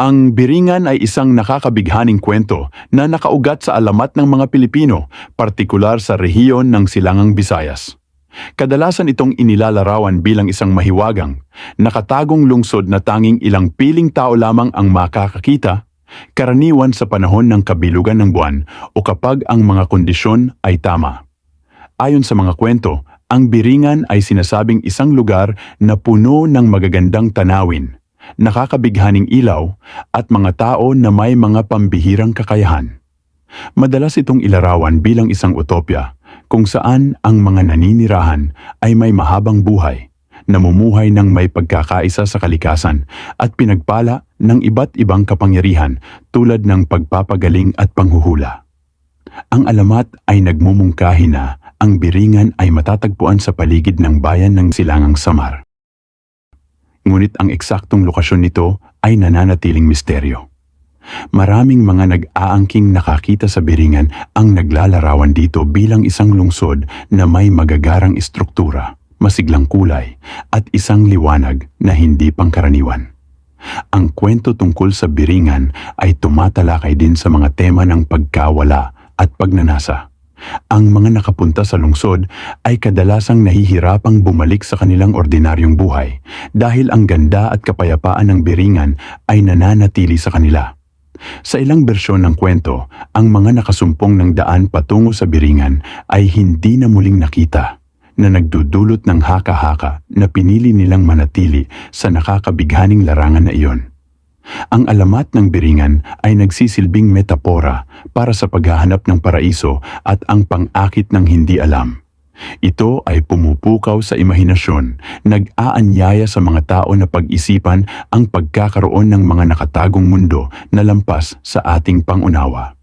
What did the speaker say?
Ang Biringan ay isang nakakabighaning kwento na nakaugat sa alamat ng mga Pilipino, partikular sa rehiyon ng Silangang Visayas. Kadalasan itong inilalarawan bilang isang mahiwagang, nakatagong lungsod na tanging ilang piling tao lamang ang makakakita, karaniwan sa panahon ng kabilugan ng buwan o kapag ang mga kondisyon ay tama. Ayon sa mga kwento, ang Biringan ay sinasabing isang lugar na puno ng magagandang tanawin, nakakabighaning ilaw at mga tao na may mga pambihirang kakayahan. Madalas itong ilarawan bilang isang utopya kung saan ang mga naninirahan ay may mahabang buhay, namumuhay ng may pagkakaisa sa kalikasan at pinagpala ng iba't ibang kapangyarihan tulad ng pagpapagaling at panghuhula. Ang alamat ay nagmumungkahi na ang biringan ay matatagpuan sa paligid ng bayan ng Silangang Samar. Ngunit ang eksaktong lokasyon nito ay nananatiling misteryo. Maraming mga nag-aangking nakakita sa biringan ang naglalarawan dito bilang isang lungsod na may magagarang estruktura, masiglang kulay, at isang liwanag na hindi pangkaraniwan. Ang kwento tungkol sa biringan ay tumatalakay din sa mga tema ng pagkawala at pagnanasa. Ang mga nakapunta sa lungsod ay kadalasang nahihirapang bumalik sa kanilang ordinaryong buhay dahil ang ganda at kapayapaan ng biringan ay nananatili sa kanila. Sa ilang bersyon ng kwento, ang mga nakasumpong ng daan patungo sa biringan ay hindi na muling nakita na nagdudulot ng haka-haka na pinili nilang manatili sa nakakabighaning larangan na iyon. Ang alamat ng biringan ay nagsisilbing metapora para sa paghahanap ng paraiso at ang pang-akit ng hindi alam. Ito ay pumupukaw sa imahinasyon, nag-aanyaya sa mga tao na pag-isipan ang pagkakaroon ng mga nakatagong mundo na lampas sa ating pangunawa.